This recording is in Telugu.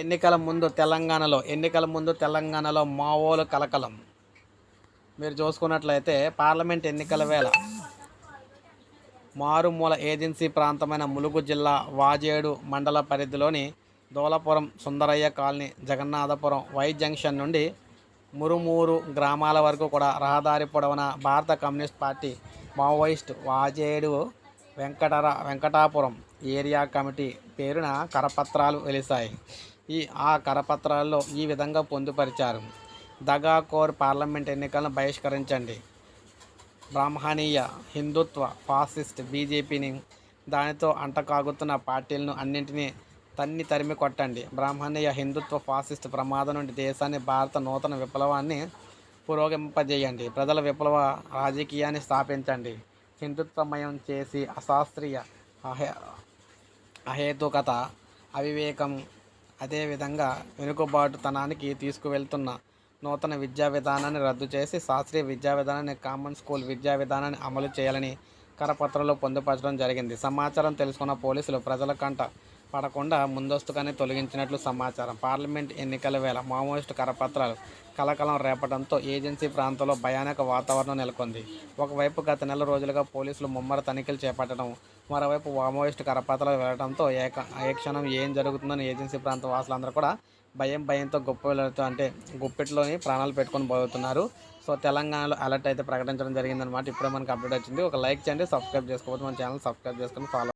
ఎన్నికల ముందు తెలంగాణలో ఎన్నికల ముందు తెలంగాణలో మావోలు కలకలం. మీరు చూసుకున్నట్లయితే పార్లమెంట్ ఎన్నికల వేళ మారుమూల ఏజెన్సీ ప్రాంతమైన ములుగు జిల్లా వాజేడు మండల పరిధిలోని Dolapuram Sundaraiah colony Jagannathapuram Y junction నుండి మురుమూరు గ్రామాల వరకు కూడా రహదారి పొడవున భారత కమ్యూనిస్ట్ పార్టీ మావోయిస్ట్ వాజేడు వెంకటర వెంకటాపురం ఏరియా కమిటీ పేరున కరపత్రాలు వెలిశాయి. ఈ ఆ కరపత్రాల్లో ఈ విధంగా పొందుపరిచారు. దగాకోర్ పార్లమెంట్ ఎన్నికలను బహిష్కరించండి. బ్రాహ్మణీయ హిందుత్వ ఫాసిస్ట్ బీజేపీని దానితో అంటకాగుతున్న పార్టీలను అన్నింటినీ తన్ని తరిమి కొట్టండి. బ్రాహ్మణీయ హిందుత్వ ఫాసిస్ట్ ప్రమాదం నుండి దేశాన్ని భారత నూతన విప్లవాన్ని పురోగింపజేయండి ప్రజల విప్లవ రాజకీయాన్ని స్థాపించండి. హిందుత్వమయం చేసి అశాస్త్రీయ అహే అహేతుకత అవివేకం అదేవిధంగా వెనుకబాటుతనానికి తీసుకువెళ్తున్న నూతన విద్యా విధానాన్ని రద్దు చేసి శాస్త్రీయ విద్యా విధానాన్ని కామన్ స్కూల్ విద్యా విధానాన్ని అమలు చేయాలని కరపత్రంలో పొందుపరచడం జరిగింది. సమాచారం తెలుసుకున్న పోలీసులు ప్రజల కంట పడకుండా ముందస్తుగానే తొలగించినట్లు సమాచారం. పార్లమెంట్ ఎన్నికల వేళ మావోయిస్టు కరపత్రాలు కలకలం రేపడంతో ఏజెన్సీ ప్రాంతంలో భయానక వాతావరణం నెలకొంది. ఒకవైపు గత నెల రోజులుగా పోలీసులు ముమ్మర తనిఖీలు చేపట్టడం మరోవైపు మావోయిస్టు కరపాతలో వెళ్ళడంతో ఏక ఏ క్షణం ఏం జరుగుతుందని ఏజెన్సీ ప్రాంత వాసులందరూ కూడా భయం భయంతో గొప్ప వెళ్తూ అంటే గుప్పెట్లోని ప్రాణాలు పెట్టుకొని పోతున్నారు. సో తెలంగాణలో అలర్ట్ అయితే ప్రకటించడం జరిగిందనమాట ఇప్పుడే మనకి అప్డేట్ వచ్చింది. ఒక లైక్ చేయండి సబ్స్క్రైబ్ చేసుకోవచ్చు మన ఛానల్ సబ్స్క్రైబ్ చేసుకొని ఫాలో